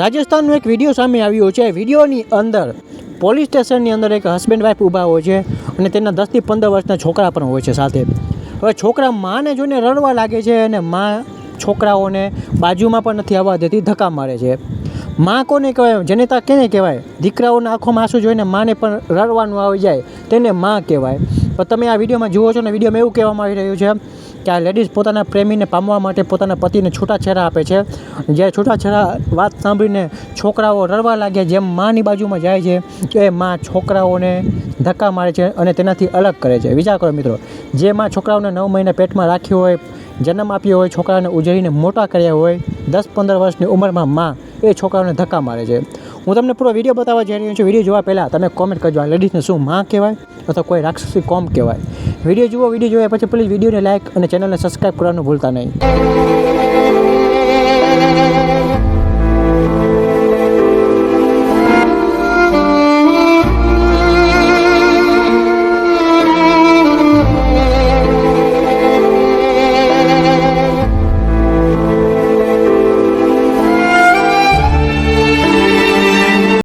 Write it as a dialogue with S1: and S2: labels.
S1: રાજસ્થાનનો એક વીડિયો સામે આવ્યો છે. વિડીયોની અંદર પોલીસ સ્ટેશનની અંદર એક હસબન્ડ વાઈફ ઊભા હોય છે અને તેના દસથી પંદર વર્ષના છોકરા પણ હોય છે સાથે. હવે છોકરા માને જોઈને રડવા લાગે છે અને મા છોકરાઓને બાજુમાં પણ નથી આવવા દેતી, ધક્કા મારે છે. મા કોને કહેવાય? જનેતા કેને કહેવાય? દીકરાઓના આંખોમાં આંસુ જોઈને માને પણ રડવાનું આવી જાય, તેને માં કહેવાય. તો તમે આ વિડીયોમાં જુઓ છો ને વિડીયોમાં એવું કહેવામાં આવી રહ્યું છે કે આ લેડીઝ પોતાના પ્રેમીને પામવા માટે પોતાના પતિને છૂટાછેડા આપે છે. જ્યારે છૂટાછેડા વાત સાંભળીને છોકરાઓ રડવા લાગ્યા, જેમ માની બાજુમાં જાય છે, તો એ માં છોકરાઓને ધક્કા મારે છે અને તેનાથી અલગ કરે છે. વિચાર કરો મિત્રો, જે માં છોકરાઓને નવ મહિના પેટમાં રાખ્યો હોય, જન્મ આપ્યો હોય, છોકરાઓને ઉજળીને મોટા કર્યા હોય, દસ પંદર વર્ષની ઉંમરમાં માં એ છોકરાઓને ધક્કા મારે છે. હું તમને પૂરો વીડિયો બતાવવા જઈ રહ્યો છું. વીડિયો જોવા પહેલાં તમે કોમેન્ટ કરજો. આ લેડીઝને શું માં કહેવાય અથવા કોઈ રાક્ષસી કોમ કહેવાય? વીડિયો જુઓ, વીડિયો જોયા પછી પ્લીઝ વિડીયોને લાઇક અને ચેનલને સબસ્ક્રાઈબ કરવાનું ભૂલતા નહીં.